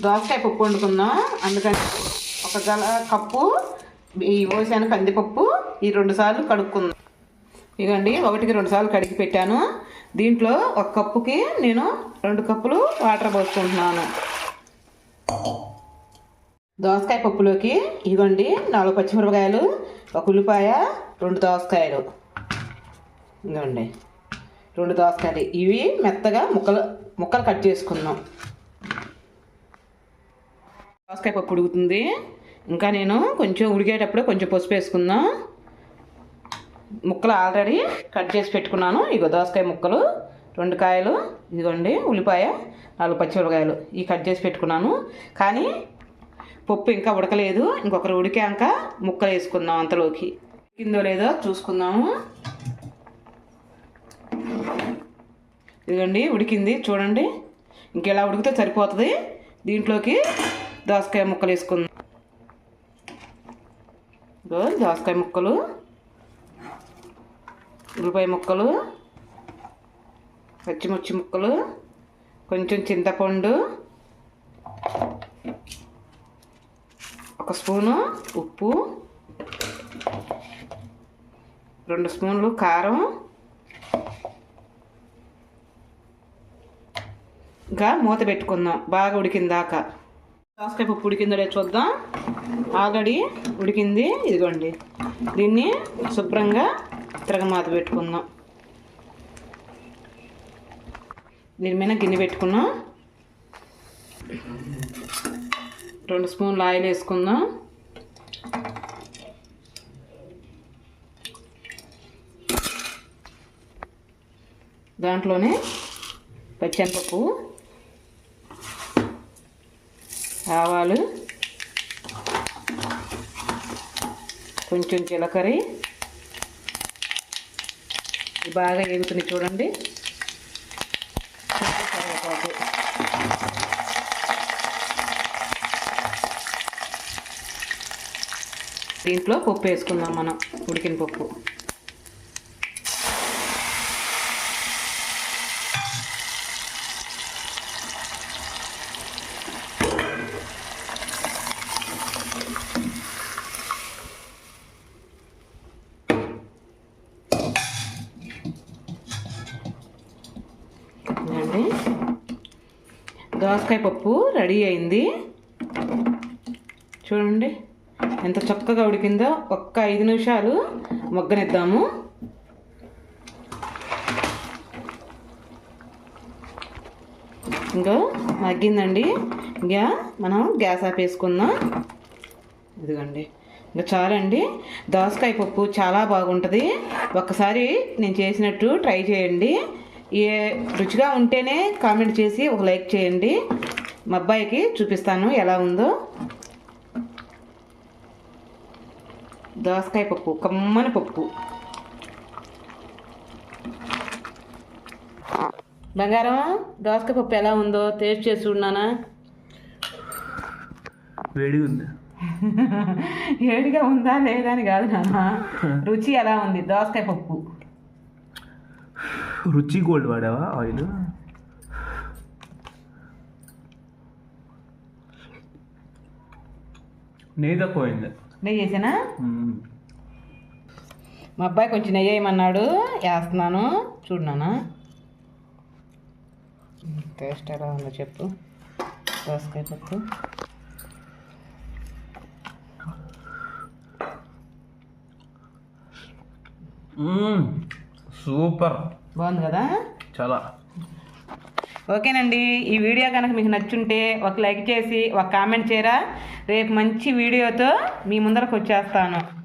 దోసకాయ పప్పు వండుకుందాం. అందుకని ఒక గల కప్పు ఈ ఓసాను కందిపప్పు ఈ రెండు సార్లు కడుక్కుందాం. ఇగండి ఒకటికి రెండు సార్లు కడిగి పెట్టాను. దీంట్లో ఒక కప్పుకి నేను రెండు కప్పులు వాటర్ పోసుకుంటున్నాను. దోసకాయ పప్పులోకి ఇగోండి నాలుగు పచ్చిమిరపకాయలు ఒక ఉల్లిపాయ రెండు దోసకాయలు. ఇగోండి రెండు దోసకాయలు. ఇవి మెత్తగా ముక్కలు ముక్కలు కట్ చేసుకుందాం. దోసకాయ పప్పు ఉడుకుతుంది. ఇంకా నేను కొంచెం ఉడికేటప్పుడు కొంచెం పసుపు వేసుకుందాం. ముక్కలు ఆల్రెడీ కట్ చేసి పెట్టుకున్నాను. ఇగో దోసకాయ ముక్కలు రెండు కాయలు ఇదిగోండి ఉల్లిపాయ నాలుగు పచ్చిమిరపకాయలు ఇవి కట్ చేసి పెట్టుకున్నాను. కానీ పప్పు ఇంకా ఉడకలేదు. ఇంకొకరు ఉడికాక ముక్కలు వేసుకుందాం అంతలోకి. ఉడికిందో లేదో చూసుకుందాము. ఇదిగోండి ఉడికింది. చూడండి. ఇంకెలా ఉడికితే సరిపోతుంది. దీంట్లోకి దోసకాయ ముక్కలు వేసుకుందాం. దోసకాయ ముక్కలు. ఉల్లిపాయ ముక్కలు. పచ్చిమిర్చి ముక్కలు. కొంచెం చింతపండు. ఒక స్పూను ఉప్పు. రెండు స్పూన్లు కారం. ఇంకా మూత పెట్టుకుందాం. బాగా ఉడికిందాక కాసేపు ఉడికిందో చూద్దాం. ఆల్రెడీ ఉడికింది. ఇదిగోండి. దీన్ని శుభ్రంగా తిరగమాత పెట్టుకుందాం. దీని మీద గిన్నె పెట్టుకున్నాం. రెండు స్పూన్లు ఆయిల్ వేసుకుందాం. దాంట్లోనే పచ్చనిపప్పు ఆవాలు కొంచెం జీలకర్ర. ఇది బాగా ఎగుతుంది చూడండి. కరివేపాకు. దీంట్లో పప్పు వేసుకుందాం మనం ఉడికిన పప్పు. దోసకాయ పప్పు రెడీ అయింది. చూడండి ఎంత చక్కగా ఉడికిందో ఒక్క ఐదు నిమిషాలు మొగ్గనిద్దాము. ఇంకా మగ్గిందండి. ఇంకా మనం గ్యాస్ ఆపేసుకుందాం. ఇదిగోండి ఇంకా చాలండి. దోసకాయ పప్పు చాలా బాగుంటుంది. ఒక్కసారి నేను చేసినట్టు ట్రై చేయండి. ఏ రుచిగా ఉంటేనే కామెంట్ చేసి ఒక లైక్ చేయండి. మా అబ్బాయికి చూపిస్తాను ఎలా ఉందో. దోసకాయ పప్పు కమ్మని పప్పు. బంగారం దోసకాయ పప్పు ఎలా ఉందో టేస్ట్ చేసి చూడనా వేడిగా ఉంది. ఏడిగా ఉందా లేదా అని కాదు నాన్న. రుచి ఎలా ఉంది? దోసకాయ పప్పు. రుచి గోల్డ్ వాడావా? ఆయిల్? నెయ్యి తక్కువైంది నెయ్యి వేసానా? మా అబ్బాయి కొంచెం నెయ్యి వేయమన్నాడు. వేస్తున్నాను. చూడనా టేస్ట్ ఎలా ఉందో చెప్పు. దోసకాయ పప్పు. సూపర్. బాగుంది కదా? చాలా. ఓకేనండి ఈ వీడియో కనుక మీకు నచ్చుంటే ఒక లైక్ చేసి ఒక కామెంట్ చేయరా. రేపు మంచి వీడియోతో మీ ముందరకు వచ్చేస్తాను.